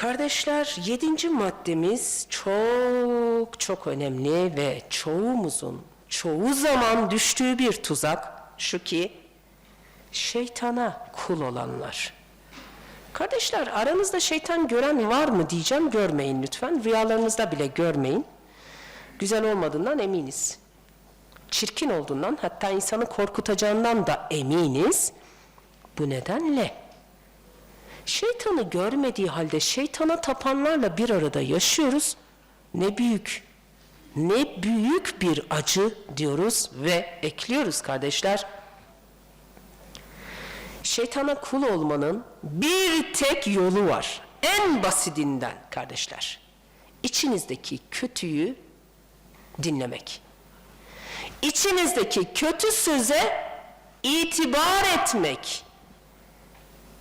Kardeşler yedinci maddemiz çok çok önemli ve çoğumuzun çoğu zaman düştüğü bir tuzak şu ki şeytana kul olanlar. Kardeşler aranızda şeytan gören var mı diyeceğim görmeyin lütfen. Rüyalarınızda bile görmeyin. Güzel olmadığından eminiz. Çirkin olduğundan hatta insanı korkutacağından da eminiz. Bu nedenle şeytanı görmediği halde şeytana tapanlarla bir arada yaşıyoruz. Ne büyük, ne büyük bir acı diyoruz ve ekliyoruz kardeşler. Şeytana kul olmanın bir tek yolu var. En basitinden kardeşler. İçinizdeki kötüyü dinlemek. İçinizdeki kötü söze itibar etmek.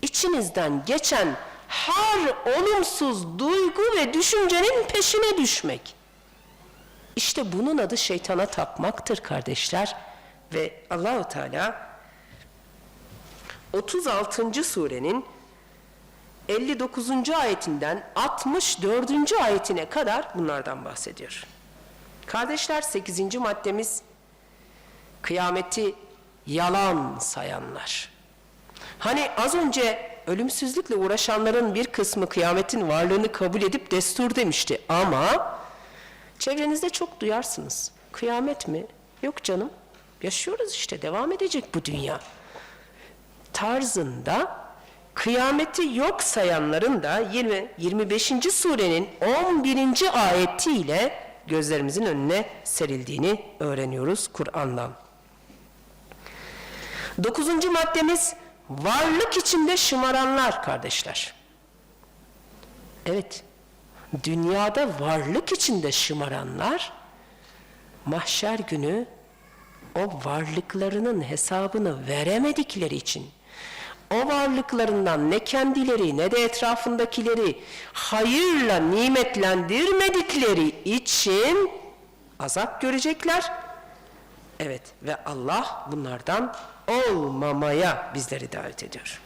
İçinizden geçen her olumsuz duygu ve düşüncenin peşine düşmek. İşte bunun adı şeytana tapmaktır kardeşler. Ve Allahu Teala 36. surenin 59. ayetinden 64. ayetine kadar bunlardan bahsediyor. Kardeşler 8. maddemiz kıyameti yalan sayanlar. Hani az önce ölümsüzlükle uğraşanların bir kısmı kıyametin varlığını kabul edip destur demişti ama çevrenizde çok duyarsınız. Kıyamet mi? Yok canım. Yaşıyoruz işte devam edecek bu dünya tarzında kıyameti yok sayanların da 20, 25. surenin 11. ayetiyle gözlerimizin önüne serildiğini öğreniyoruz Kur'an'dan. Dokuzuncu maddemiz varlık içinde şımaranlar kardeşler. Evet, dünyada varlık içinde şımaranlar mahşer günü o varlıklarının hesabını veremedikleri için o varlıklarından ne kendileri ne de etrafındakileri hayırla nimetlendirmedikleri için azap görecekler. Evet ve Allah bunlardan olmamaya bizleri davet ediyor.